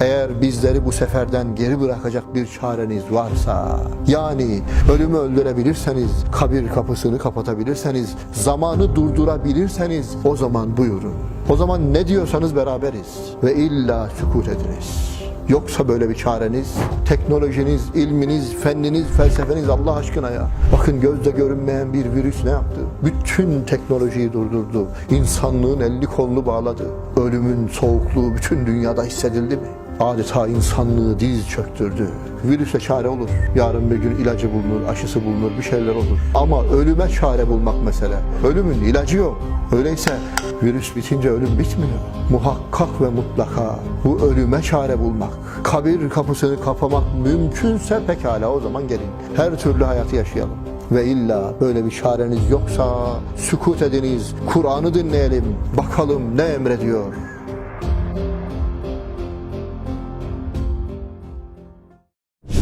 Eğer bizleri bu seferden geri bırakacak bir çareniz varsa, yani ölümü öldürebilirseniz, kabir kapısını kapatabilirseniz, zamanı durdurabilirseniz o zaman buyurun. O zaman ne diyorsanız beraberiz ve illa sükut ediniz. Yoksa böyle bir çareniz, teknolojiniz, ilminiz, fenniniz, felsefeniz Allah aşkına ya. Bakın gözle görünmeyen bir virüs ne yaptı? Bütün teknolojiyi durdurdu. İnsanlığın elini kolunu bağladı. Ölümün soğukluğu bütün dünyada hissedildi mi? Adeta insanlığı diz çöktürdü. Virüse çare olur. Yarın bir gün ilacı bulunur, aşısı bulunur, bir şeyler olur. Ama ölüme çare bulmak mesele. Ölümün ilacı yok. Öyleyse virüs bitince ölüm bitmiyor. Muhakkak ve mutlaka bu ölüme çare bulmak, kabir kapısını kapamak mümkünse pekala o zaman gelin. Her türlü hayatı yaşayalım. Ve illa böyle bir çareniz yoksa sükut ediniz, Kur'an'ı dinleyelim, bakalım ne emrediyor.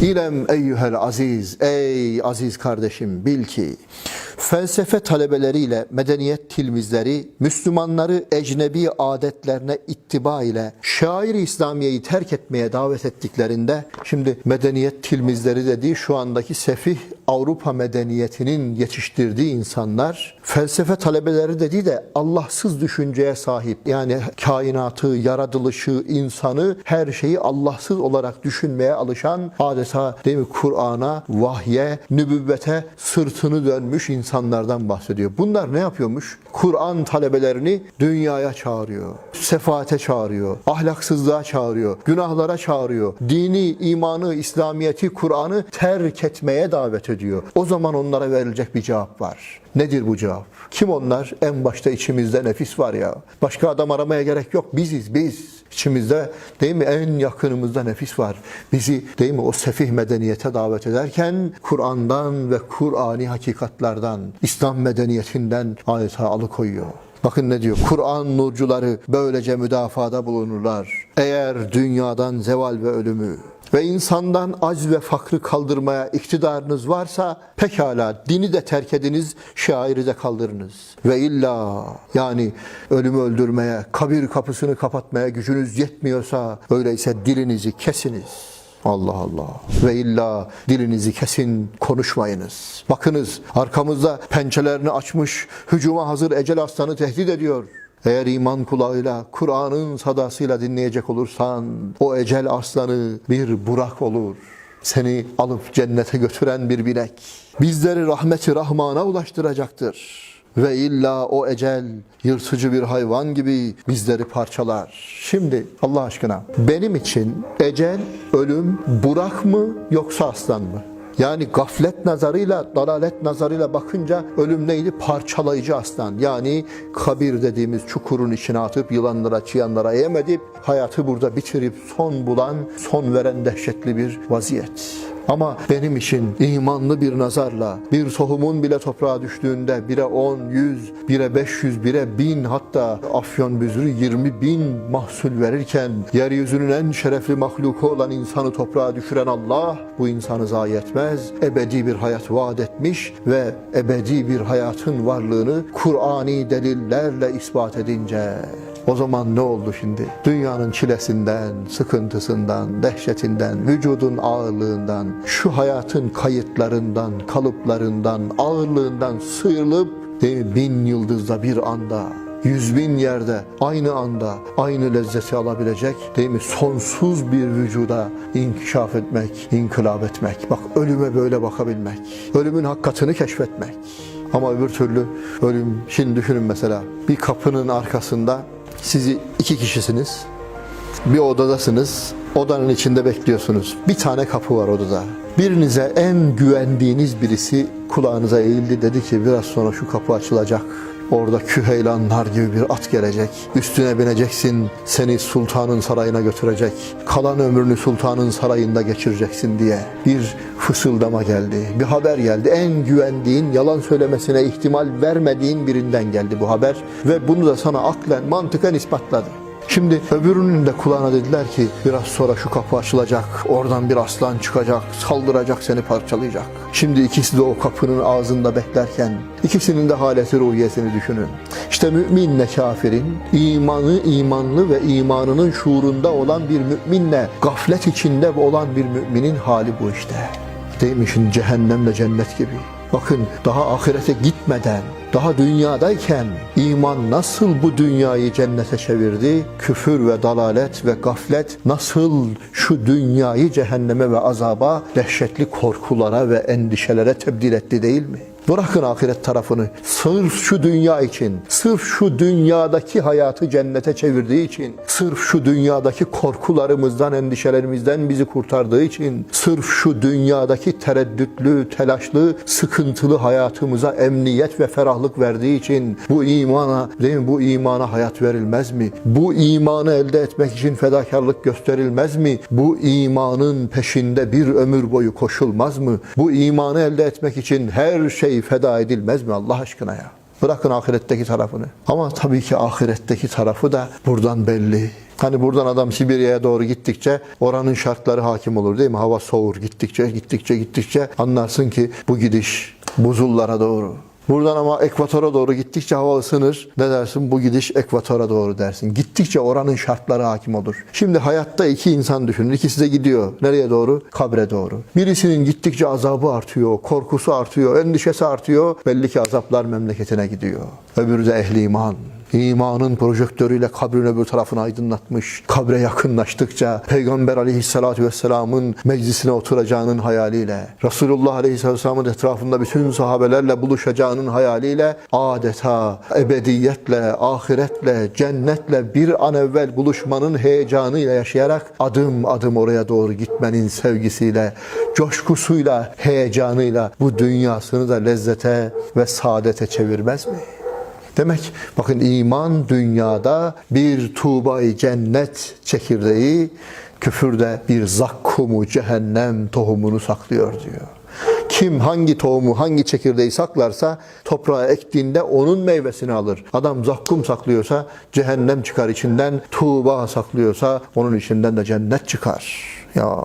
İlem eyyühel aziz, ey aziz kardeşim bil ki felsefe talebeleriyle medeniyet tilmizleri Müslümanları ecnebi adetlerine ittiba ile şair-i İslamiye'yi terk etmeye davet ettiklerinde şimdi medeniyet tilmizleri dediği şu andaki sefih Avrupa medeniyetinin yetiştirdiği insanlar felsefe talebeleri dediği de Allahsız düşünceye sahip. Yani kainatı, yaratılışı, insanı her şeyi Allahsız olarak düşünmeye alışan adeta değil mi Kur'an'a, vahye, nübüvvete sırtını dönmüş insanlardan bahsediyor. Bunlar ne yapıyormuş? Kur'an talebelerini dünyaya çağırıyor. Sefaate çağırıyor. Ahlaksızlığa çağırıyor. Günahlara çağırıyor. Dini, imanı, İslamiyeti, Kur'an'ı terk etmeye davet ediyor. O zaman onlara verilecek bir cevap var. Nedir bu cevap? Kim onlar? En başta içimizde nefis var ya. Başka adam aramaya gerek yok. Biziz biz. İçimizde değil mi en yakınımızda nefis var. Bizi değil mi o sefih medeniyete davet ederken Kur'an'dan ve Kur'ani hakikatlardan, İslam medeniyetinden adeta alıkoyuyor. Bakın ne diyor? Kur'an nurcuları böylece müdafada bulunurlar. Eğer dünyadan zeval ve ölümü ve insandan acz ve fakrı kaldırmaya iktidarınız varsa pekala dini de terk ediniz, şairi de kaldırınız. Ve illa yani ölümü öldürmeye, kabir kapısını kapatmaya gücünüz yetmiyorsa öyleyse dilinizi kesiniz. Allah Allah. Ve illa dilinizi kesin konuşmayınız. Bakınız arkamızda pençelerini açmış hücuma hazır ecel aslanı tehdit ediyor. Eğer iman kulağıyla, Kur'an'ın sadasıyla dinleyecek olursan o ecel aslanı bir burak olur. Seni alıp cennete götüren bir binek. Bizleri rahmeti rahmana ulaştıracaktır. Ve illa o ecel yırtıcı bir hayvan gibi bizleri parçalar. Şimdi Allah aşkına benim için ecel, ölüm, burak mı yoksa aslan mı? Yani gaflet nazarıyla, dalalet nazarıyla bakınca ölüm neydi? Parçalayıcı aslan. Yani kabir dediğimiz çukurun içine atıp yılanlara, çıyanlara yem edip hayatı burada bitirip son bulan, son veren dehşetli bir vaziyet. Ama benim için imanlı bir nazarla bir tohumun bile toprağa düştüğünde bire 10, 100, bire 500, bire 1000 hatta afyon büzürü 20 bin mahsul verirken yeryüzünün en şerefli mahluku olan insanı toprağa düşüren Allah bu insanı zayi etmez. Ebedi bir hayat vaat etmiş ve ebedi bir hayatın varlığını Kur'ani delillerle ispat edince o zaman ne oldu şimdi? Dünyanın çilesinden, sıkıntısından, dehşetinden, vücudun ağırlığından, şu hayatın kayıtlarından, kalıplarından, ağırlığından sıyrılıp değil mi, bin yıldızda bir anda yüz bin yerde aynı anda aynı lezzeti alabilecek değil mi? Sonsuz bir vücuda inkişaf etmek, inkılap etmek. Bak ölüme böyle bakabilmek. Ölümün hakikatini keşfetmek. Ama öbür türlü ölüm, şimdi düşünün mesela bir kapının arkasında sizi iki kişisiniz. Bir odadasınız. Odanın içinde bekliyorsunuz. Bir tane kapı var odada. Birinize en güvendiğiniz birisi kulağınıza eğildi dedi ki biraz sonra şu kapı açılacak. Orada küheylanlar gibi bir at gelecek. Üstüne bineceksin, seni sultanın sarayına götürecek. Kalan ömrünü sultanın sarayında geçireceksin diye bir fısıldama geldi. Bir haber geldi. En güvendiğin, yalan söylemesine ihtimal vermediğin birinden geldi bu haber. Ve bunu da sana aklen, mantıken ispatladı. Şimdi öbürünün de kulağına dediler ki biraz sonra şu kapı açılacak. Oradan bir aslan çıkacak, saldıracak seni parçalayacak. Şimdi ikisi de o kapının ağzında beklerken ikisinin de haleti ruhiyesini düşünün. İşte müminle kafirin imanı imanlı ve imanının şuurunda olan bir müminle gaflet içinde olan bir müminin hali bu işte. Değil mi şimdi cehennemle cennet gibi. Bakın daha ahirete gitmeden, daha dünyadayken iman nasıl bu dünyayı cennete çevirdi? Küfür ve dalalet ve gaflet nasıl şu dünyayı cehenneme ve azaba, dehşetli korkulara ve endişelere tebdil etti değil mi? Bırakın ahiret tarafını. Sırf şu dünya için, sırf şu dünyadaki hayatı cennete çevirdiği için, sırf şu dünyadaki korkularımızdan, endişelerimizden bizi kurtardığı için, sırf şu dünyadaki tereddütlü, telaşlı, sıkıntılı hayatımıza emniyet ve ferahlık verdiği için bu imana, değil mi? Bu imana hayat verilmez mi? Bu imanı elde etmek için fedakarlık gösterilmez mi? Bu imanın peşinde bir ömür boyu koşulmaz mı? Bu imanı elde etmek için her şey feda edilmez mi Allah aşkına ya? Bırakın ahiretteki tarafını. Ama tabii ki ahiretteki tarafı da buradan belli. Hani buradan adam Sibirya'ya doğru gittikçe oranın şartları hakim olur değil mi? Hava soğur gittikçe gittikçe gittikçe anlarsın ki bu gidiş buzullara doğru. Buradan ama ekvatora doğru gittikçe hava ısınır. Ne dersin? Bu gidiş ekvatora doğru dersin. Gittikçe oranın şartları hakim olur. Şimdi hayatta iki insan düşünün. İkisi de gidiyor. Nereye doğru? Kabre doğru. Birisinin gittikçe azabı artıyor, korkusu artıyor, endişesi artıyor. Belli ki azaplar memleketine gidiyor. Öbürü de ehli iman. İmanın projektörüyle kabrin öbür tarafını aydınlatmış. Kabre yakınlaştıkça Peygamber aleyhissalatü vesselamın meclisine oturacağının hayaliyle, Resulullah aleyhissalatü vesselamın etrafında bütün sahabelerle buluşacağının hayaliyle adeta ebediyetle, ahiretle, cennetle bir an evvel buluşmanın heyecanıyla yaşayarak adım adım oraya doğru gitmenin sevgisiyle, coşkusuyla, heyecanıyla bu dünyasını da lezzete ve saadete çevirmez mi? Demek bakın iman dünyada bir tuğbayı cennet çekirdeği, küfürde bir zakkumu cehennem tohumunu saklıyor diyor. Kim hangi tohumu, hangi çekirdeği saklarsa toprağa ektiğinde onun meyvesini alır. Adam zakkum saklıyorsa cehennem çıkar içinden, tuğba saklıyorsa onun içinden de cennet çıkar. Ya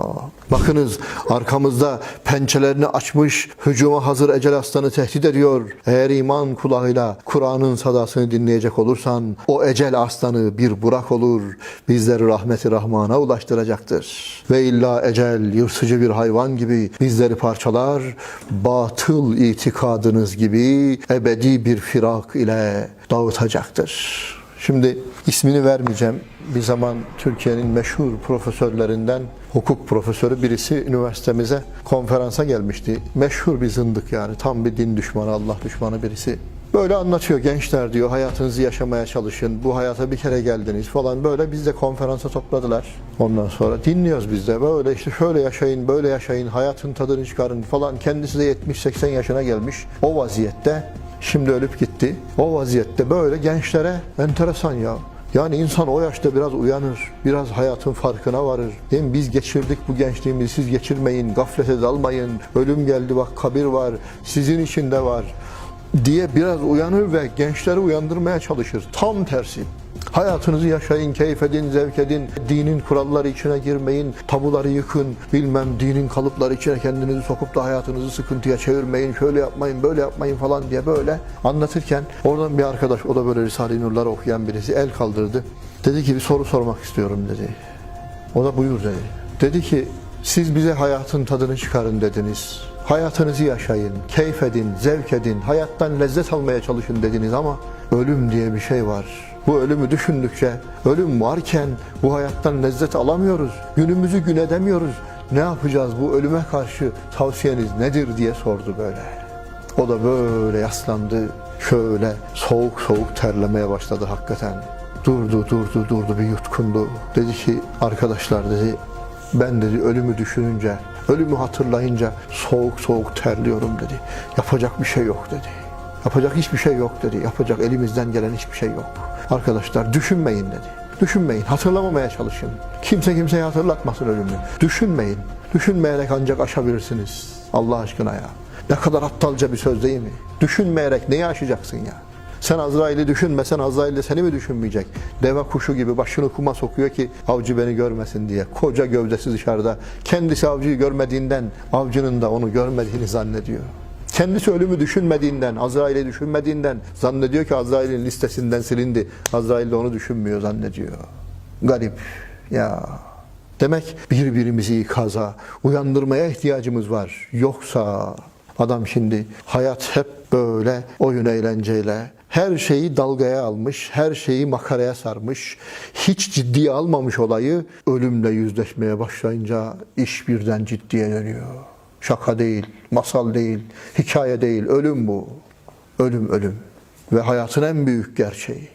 bakınız arkamızda pençelerini açmış hücuma hazır ecel aslanı tehdit ediyor. Eğer iman kulağıyla Kur'an'ın sadasını dinleyecek olursan o ecel aslanı bir burak olur. Bizleri rahmeti rahmana ulaştıracaktır. Ve illa ecel yırtıcı bir hayvan gibi bizleri parçalar. Batıl itikadınız gibi ebedi bir firak ile dağıtacaktır. Şimdi ismini vermeyeceğim. Bir zaman Türkiye'nin meşhur profesörlerinden hukuk profesörü birisi üniversitemize konferansa gelmişti. Meşhur bir zındık yani tam bir din düşmanı, Allah düşmanı birisi. Böyle anlatıyor gençler diyor hayatınızı yaşamaya çalışın. Bu hayata bir kere geldiniz falan böyle biz de konferansa topladılar. Ondan sonra dinliyoruz biz de böyle işte şöyle yaşayın böyle yaşayın hayatın tadını çıkarın falan. Kendisi de 70-80 yaşına gelmiş o vaziyette Şimdi ölüp gitti. O vaziyette böyle gençlere enteresan ya. Yani insan o yaşta biraz uyanır, biraz hayatın farkına varır. Değil mi? Biz geçirdik bu gençliğimizi, siz geçirmeyin, gaflete dalmayın. Ölüm geldi bak kabir var, sizin içinde var diye biraz uyanır ve gençleri uyandırmaya çalışır. Tam tersi. Hayatınızı yaşayın, keyif edin, zevk edin. Dinin kuralları içine girmeyin, tabuları yıkın, bilmem dinin kalıpları içine kendinizi sokup da hayatınızı sıkıntıya çevirmeyin, şöyle yapmayın, böyle yapmayın falan diye böyle anlatırken oradan bir arkadaş, o da böyle Risale-i Nur'ları okuyan birisi el kaldırdı. Dedi ki bir soru sormak istiyorum dedi. O da buyur dedi. Dedi ki siz bize hayatın tadını çıkarın dediniz. Hayatınızı yaşayın, keyif edin, zevk edin, hayattan lezzet almaya çalışın dediniz ama ölüm diye bir şey var. Bu ölümü düşündükçe, ölüm varken bu hayattan lezzet alamıyoruz. Günümüzü gün edemiyoruz. Ne yapacağız bu ölüme karşı tavsiyeniz nedir diye sordu böyle. O da böyle yaslandı. Şöyle soğuk soğuk terlemeye başladı hakikaten. Durdu, durdu, durdu bir yutkundu. Dedi ki arkadaşlar dedi ben dedi ölümü düşününce, ölümü hatırlayınca soğuk soğuk terliyorum dedi. Yapacak bir şey yok dedi. Yapacak hiçbir şey yok dedi. Yapacak elimizden gelen hiçbir şey yok. Arkadaşlar düşünmeyin dedi. Düşünmeyin, hatırlamamaya çalışın. Kimse kimseye hatırlatmasın ölümü. Düşünmeyin. Düşünmeyerek ancak aşabilirsiniz. Allah aşkına ya. Ne kadar aptalca bir söz değil mi? Düşünmeyerek neyi aşacaksın ya? Sen Azrail'i düşünmesen Azrail de seni mi düşünmeyecek? Deve kuşu gibi başını kuma sokuyor ki avcı beni görmesin diye. Koca gövdesi dışarıda. Kendisi avcıyı görmediğinden avcının da onu görmediğini zannediyor. Kendisi ölümü düşünmediğinden, Azrail'i düşünmediğinden zannediyor ki Azrail'in listesinden silindi. Azrail de onu düşünmüyor zannediyor. Garip. Ya. Demek birbirimizi ikaza, uyandırmaya ihtiyacımız var. Yoksa adam şimdi hayat hep böyle oyun eğlenceyle, her şeyi dalgaya almış, her şeyi makaraya sarmış, hiç ciddiye almamış olayı ölümle yüzleşmeye başlayınca iş birden ciddiye dönüyor. Şaka değil, masal değil, hikaye değil, ölüm bu. Ölüm ölüm ve hayatın en büyük gerçeği.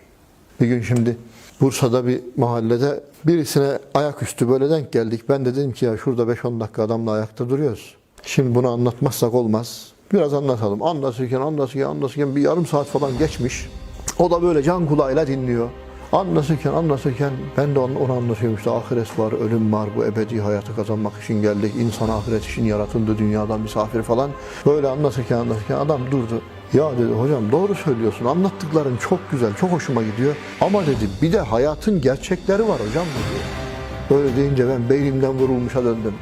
Bir gün şimdi Bursa'da bir mahallede birisine ayaküstü böyle denk geldik. Ben de dedim ki ya şurada 5-10 dakika adamla ayakta duruyoruz. Şimdi bunu anlatmazsak olmaz. Biraz anlatalım. Anlatırken anlatırken anlatırken bir yarım saat falan geçmiş. O da böyle can kulağıyla dinliyor. Anlatırken anlatırken ben de onu, anlatıyorum işte ahiret var, ölüm var, bu ebedi hayatı kazanmak için geldik. İnsan ahiret için yaratıldı, dünyada misafir falan. Böyle anlatırken anlatırken adam durdu. Ya dedi hocam doğru söylüyorsun anlattıkların çok güzel, çok hoşuma gidiyor. Ama dedi bir de hayatın gerçekleri var hocam dedi. Böyle deyince ben beynimden vurulmuşa döndüm.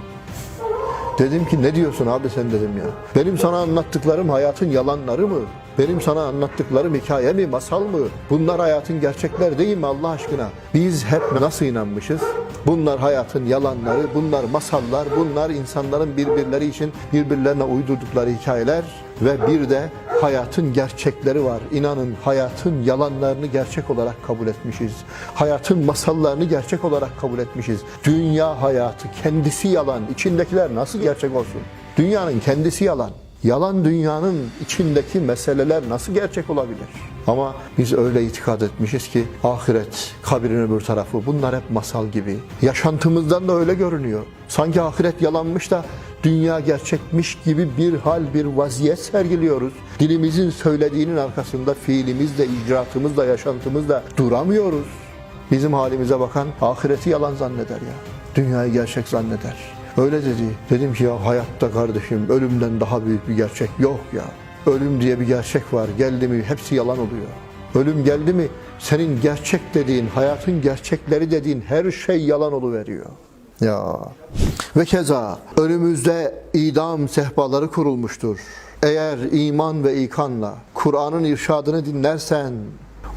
Dedim ki ne diyorsun abi sen dedim ya. Benim sana anlattıklarım hayatın yalanları mı? Benim sana anlattıklarım hikaye mi, masal mı? Bunlar hayatın gerçekleri değil mi Allah aşkına? Biz hep nasıl inanmışız? Bunlar hayatın yalanları, bunlar masallar, bunlar insanların birbirleri için birbirlerine uydurdukları hikayeler ve bir de hayatın gerçekleri var. İnanın hayatın yalanlarını gerçek olarak kabul etmişiz. Hayatın masallarını gerçek olarak kabul etmişiz. Dünya hayatı kendisi yalan. İçindekiler nasıl gerçek olsun? Dünyanın kendisi yalan. Yalan dünyanın içindeki meseleler nasıl gerçek olabilir? Ama biz öyle itikad etmişiz ki ahiret, kabirin öbür tarafı bunlar hep masal gibi. Yaşantımızdan da öyle görünüyor. Sanki ahiret yalanmış da dünya gerçekmiş gibi bir hal, bir vaziyet sergiliyoruz. Dilimizin söylediğinin arkasında fiilimizle, icraatımızla, yaşantımızla duramıyoruz. Bizim halimize bakan ahireti yalan zanneder ya. Dünyayı gerçek zanneder. Öyle dedi. Dedim ki ya hayatta kardeşim ölümden daha büyük bir gerçek yok ya. Ölüm diye bir gerçek var. Geldi mi hepsi yalan oluyor. Ölüm geldi mi senin gerçek dediğin, hayatın gerçekleri dediğin her şey yalan oluveriyor. Ya. Ve keza önümüzde idam sehpaları kurulmuştur. Eğer iman ve ikanla Kur'an'ın irşadını dinlersen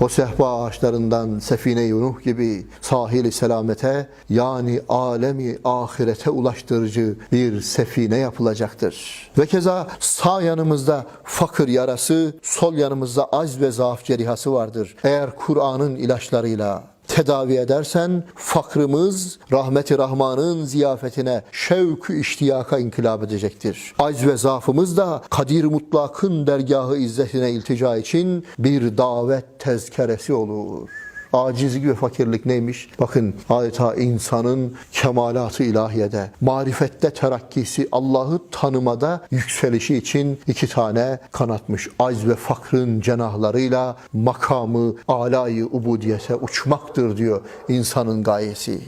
o sehpa ağaçlarından sefine-i gibi sahili selamete yani alemi ahirete ulaştırıcı bir sefine yapılacaktır. Ve keza sağ yanımızda fakir yarası, sol yanımızda az ve zaaf cerihası vardır. Eğer Kur'an'ın ilaçlarıyla tedavi edersen fakrımız rahmeti rahmanın ziyafetine şevk iştiyaka inkılap edecektir. Acz ve zaafımız da kadir mutlakın dergahı izzetine iltica için bir davet tezkeresi olur. Acizlik ve fakirlik neymiş? Bakın adeta insanın kemalatı ilahiyede, marifette terakkisi, Allah'ı tanımada yükselişi için iki tane kanatmış. Acz ve fakrın cenahlarıyla makamı alayı ubudiyete uçmaktır diyor insanın gayesi.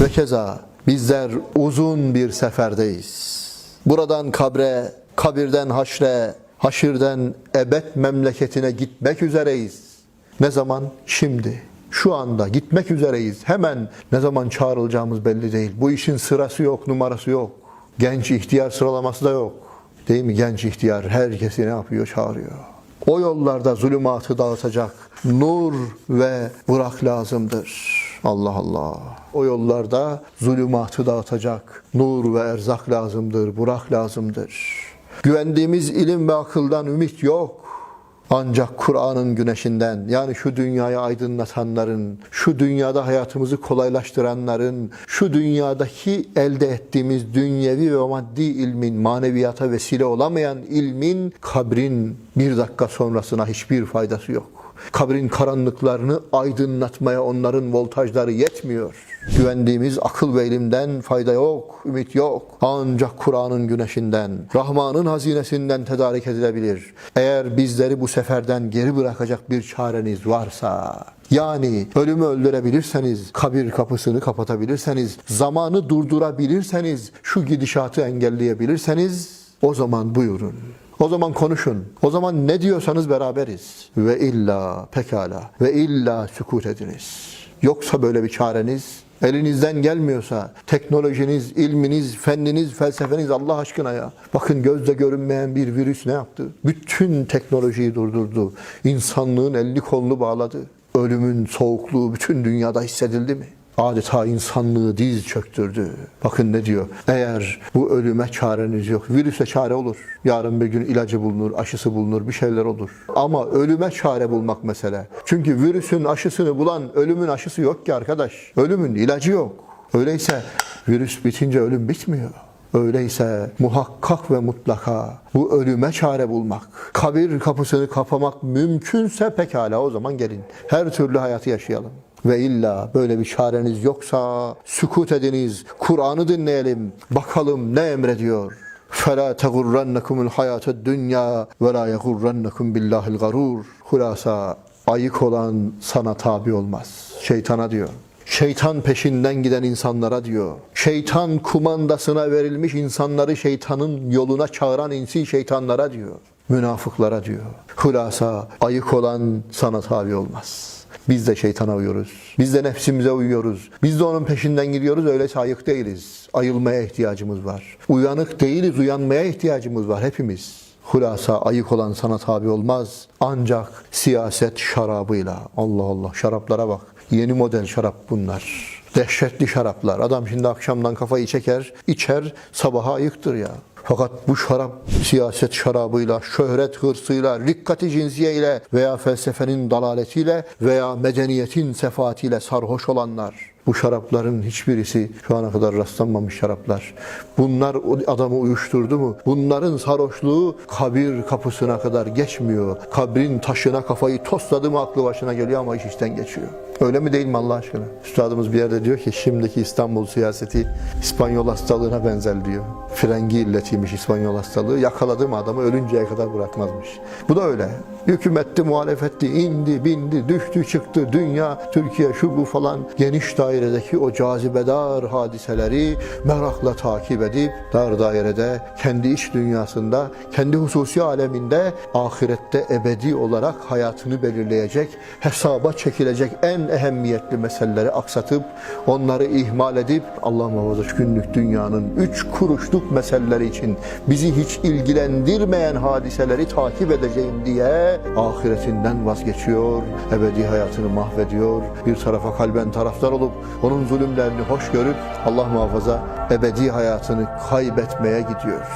Ve keza bizler uzun bir seferdeyiz. Buradan kabre, kabirden haşre, haşirden ebed memleketine gitmek üzereyiz. Ne zaman? Şimdi. Şu anda gitmek üzereyiz. Hemen ne zaman çağrılacağımız belli değil. Bu işin sırası yok, numarası yok. Genç ihtiyar sıralaması da yok. Değil mi? Genç ihtiyar herkesi ne yapıyor? Çağırıyor. O yollarda zulümatı dağıtacak nur ve burak lazımdır. Allah Allah. O yollarda zulümatı dağıtacak nur ve erzak lazımdır, burak lazımdır. Güvendiğimiz ilim ve akıldan ümit yok. Ancak Kur'an'ın güneşinden yani şu dünyayı aydınlatanların, şu dünyada hayatımızı kolaylaştıranların, şu dünyadaki elde ettiğimiz dünyevi ve maddi ilmin maneviyata vesile olamayan ilmin kabrin bir dakika sonrasına hiçbir faydası yok. Kabrin karanlıklarını aydınlatmaya onların voltajları yetmiyor. Güvendiğimiz akıl ve ilimden fayda yok, ümit yok. Ancak Kur'an'ın güneşinden, Rahman'ın hazinesinden tedarik edilebilir. Eğer bizleri bu seferden geri bırakacak bir çareniz varsa, yani ölümü öldürebilirseniz, kabir kapısını kapatabilirseniz, zamanı durdurabilirseniz, şu gidişatı engelleyebilirseniz, o zaman buyurun. O zaman konuşun. O zaman ne diyorsanız beraberiz. Ve illa pekala ve illa sükut ediniz. Yoksa böyle bir çareniz elinizden gelmiyorsa teknolojiniz, ilminiz, fenniniz, felsefeniz Allah aşkına ya. Bakın gözle görünmeyen bir virüs ne yaptı? Bütün teknolojiyi durdurdu. İnsanlığın elini kolunu bağladı. Ölümün soğukluğu bütün dünyada hissedildi mi? Adeta insanlığı diz çöktürdü. Bakın ne diyor? Eğer bu ölüme çareniz yok, virüse çare olur. Yarın bir gün ilacı bulunur, aşısı bulunur, bir şeyler olur. Ama ölüme çare bulmak mesele. Çünkü virüsün aşısını bulan ölümün aşısı yok ki arkadaş. Ölümün ilacı yok. Öyleyse virüs bitince ölüm bitmiyor. Öyleyse muhakkak ve mutlaka bu ölüme çare bulmak, kabir kapısını kapamak mümkünse pekala o zaman gelin. Her türlü hayatı yaşayalım. Ve illa böyle bir çareniz yoksa sükut ediniz, Kur'an'ı dinleyelim, bakalım ne emrediyor. فَلَا تَغُرَّنَّكُمُ الْحَيَاةَ الدُّنْيَا وَلَا يَغُرَّنَّكُمْ بِاللّٰهِ الْغَرُورِ Hulasa ayık olan sana tabi olmaz. Şeytana diyor. Şeytan peşinden giden insanlara diyor. Şeytan kumandasına verilmiş insanları şeytanın yoluna çağıran insi şeytanlara diyor. Münafıklara diyor. Hulasa ayık olan sana tabi olmaz. Biz de şeytana uyuyoruz. Biz de nefsimize uyuyoruz. Biz de onun peşinden gidiyoruz. Öyleyse ayık değiliz. Ayılmaya ihtiyacımız var. Uyanık değiliz. Uyanmaya ihtiyacımız var hepimiz. Hulasa ayık olan sana tabi olmaz. Ancak siyaset şarabıyla. Allah Allah şaraplara bak. Yeni model şarap bunlar. Dehşetli şaraplar. Adam şimdi akşamdan kafayı çeker, içer, sabaha ayıktır ya. Fakat bu şarap siyaset şarabıyla, şöhret hırsıyla, rikkati cinsiyeyle veya felsefenin dalaletiyle veya medeniyetin sefaatiyle sarhoş olanlar. Bu şarapların hiçbirisi şu ana kadar rastlanmamış şaraplar. Bunlar adamı uyuşturdu mu? Bunların sarhoşluğu kabir kapısına kadar geçmiyor. Kabrin taşına kafayı tosladı mı aklı başına geliyor ama iş işten geçiyor. Öyle mi değil mi Allah aşkına? Üstadımız bir yerde diyor ki şimdiki İstanbul siyaseti İspanyol hastalığına benzer diyor. Frengi illetiymiş İspanyol hastalığı. Yakaladı mı adamı ölünceye kadar bırakmazmış. Bu da öyle. Hükümetti, muhalefetti, indi, bindi, düştü, çıktı. Dünya, Türkiye, şu bu falan geniş dairedeki o cazibedar hadiseleri merakla takip edip dar dairede kendi iç dünyasında, kendi hususi aleminde ahirette ebedi olarak hayatını belirleyecek, hesaba çekilecek en ehemmiyetli meseleleri aksatıp onları ihmal edip Allah muhafaza günlük dünyanın üç kuruşluk meseleleri için bizi hiç ilgilendirmeyen hadiseleri takip edeceğim diye ahiretinden vazgeçiyor, ebedi hayatını mahvediyor, bir tarafa kalben taraftar olup onun zulümlerini hoş görüp Allah muhafaza ebedi hayatını kaybetmeye gidiyor.